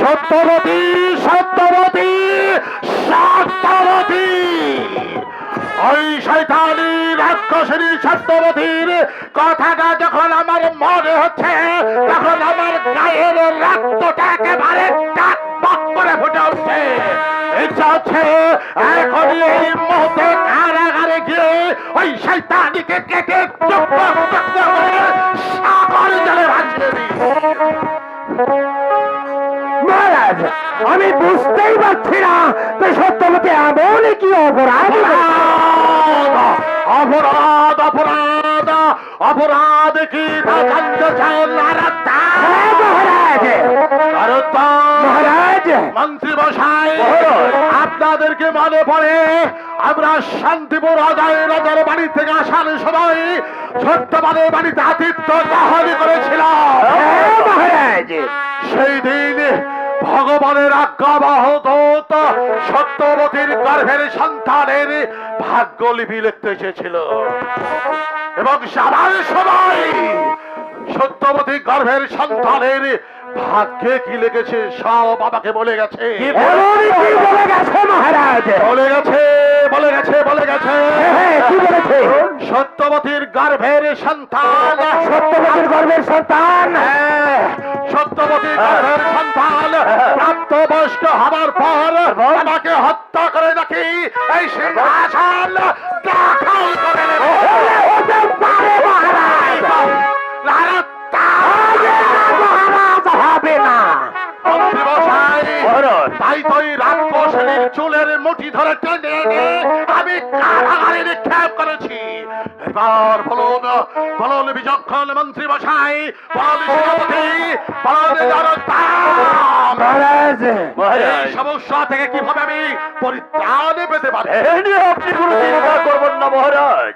সত্যবতী সত্যবতী সত্যবতী ওই শৈতানি রাক্ষসী সত্যবতীর কথাটা যখন আমার মনে হচ্ছে, তখন আমার গায়ের রক্তটা একেবারে করে ফুটে উঠছে। ইচ্ছা হচ্ছে এখনই এই মুহূর্তে কারাগারে গিয়ে ওই শৈতানিকে কেটে আমি বুঝতেই পারছি না সত্যবতী এমন কি অপরাধ অপরাধ অপরাধ অপরাধ কি চান হ্যাঁ, মহারাজ। মন্ত্রী আপনাদেরকে মনে পড়ে আমরা শান্তিপুর অজয় রাজার বাড়ি থেকে আসার সময় সত্যবাদের বাড়িতে আতিথ্য গ্রহণ করেছিলাম। হ্যাঁ, মহারাজ। সেই দিন ভগবানের আজ্ঞাবাহত সত্যবতীর গর্ভের সন্তানের ভাগ্য লিপি লিখতে এসেছিল। এবং সারার সময় সত্যবতী গর্ভের সন্তানের ভাগ্যে কি লিখেছে সব আমাকে বলে গেছে। বলে? গেছে মহারাজ বলে? গেছে বলে গেছে বলে গেছে। হ্যাঁ কি বলেছে? সত্যবতীর গর্ভের সন্তান। সত্যবতীর গর্ভের সন্তান। হ্যাঁ, সত্যবতী গর্ভের প্রাপ্তবয়স্ক হবার পর আমাকে হত্যা করে নাকি? এই সিংহাসন দখল করে। তাই তো এই রাক্ষসের চুলের মুঠি ধরে টেনে আমি কারাগারে নিক্ষেপ করেছি। এবার বলুন বলুন বিচক্ষণ মন্ত্রী বসাই বলুন সেনাপতি বলুন মহারাজ। এই সমস্যা থেকে কীভাবে আমি পরিত্রাণ পেতে পারি? আপনি কোনো চিন্তা করবেন না মহারাজ।